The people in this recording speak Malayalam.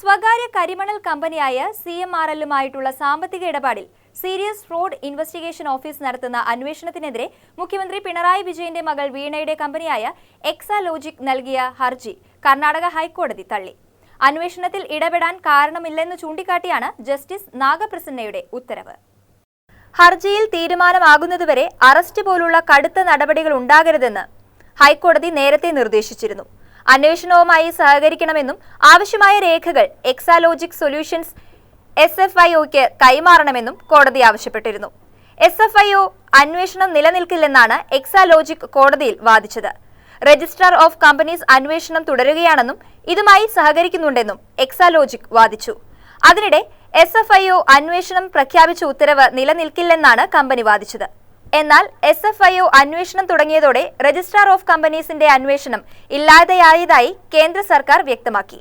സ്വകാര്യ കരിമണൽ കമ്പനിയായ സി എം ആർ എല്ലുമായിട്ടുള്ള സാമ്പത്തിക ഇടപാടിൽ സീരിയസ് ഫ്രോഡ് ഇൻവെസ്റ്റിഗേഷൻ ഓഫീസ് നടത്തുന്ന അന്വേഷണത്തിനെതിരെ മുഖ്യമന്ത്രി പിണറായി വിജയന്റെ മകൾ വീണയുടെ കമ്പനിയായ എക്സാലോജിക് നൽകിയ ഹർജി കർണാടക ഹൈക്കോടതി തള്ളി. അന്വേഷണത്തിൽ ഇടപെടാൻ കാരണമില്ലെന്ന് ചൂണ്ടിക്കാട്ടിയാണ് ജസ്റ്റിസ് നാഗപ്രസന്നയുടെ ഉത്തരവ്. ഹർജിയിൽ തീരുമാനമാകുന്നതുവരെ അറസ്റ്റ് പോലുള്ള കടുത്ത നടപടികൾ ഉണ്ടാകരുതെന്ന് ഹൈക്കോടതി നേരത്തെ നിർദ്ദേശിച്ചിരുന്നു. അന്വേഷണവുമായി സഹകരിക്കണമെന്നും ആവശ്യമായ രേഖകൾ Exalogic solutions S F I O കൈമാറണമെന്നും കോടതി ആവശ്യപ്പെട്ടിരുന്നു. എസ് എഫ് ഐ ഒ അന്വേഷണം നിലനിൽക്കില്ലെന്നാണ് എക്സാലോജിക് കോടതിയിൽ വാദിച്ചത്. രജിസ്ട്രാർ ഓഫ് കമ്പനീസ് അന്വേഷണം തുടരുകയാണെന്നും ഇതുമായി സഹകരിക്കുന്നുണ്ടെന്നും എക്സാലോജിക് വാദിച്ചു. അതിനിടെ എസ് എഫ് ഐ ഒ അന്വേഷണം പ്രഖ്യാപിച്ച ഉത്തരവ് നിലനിൽക്കില്ലെന്നാണ് കമ്പനി വാദിച്ചത്. എന്നാൽ എസ് എഫ് ഐ ഒ അന്വേഷണം തുടങ്ങിയതോടെ രജിസ്ട്രാർ ഓഫ് കമ്പനീസിന്റെ അന്വേഷണം ഇല്ലാതെയായതായി കേന്ദ്ര സർക്കാർ വ്യക്തമാക്കി.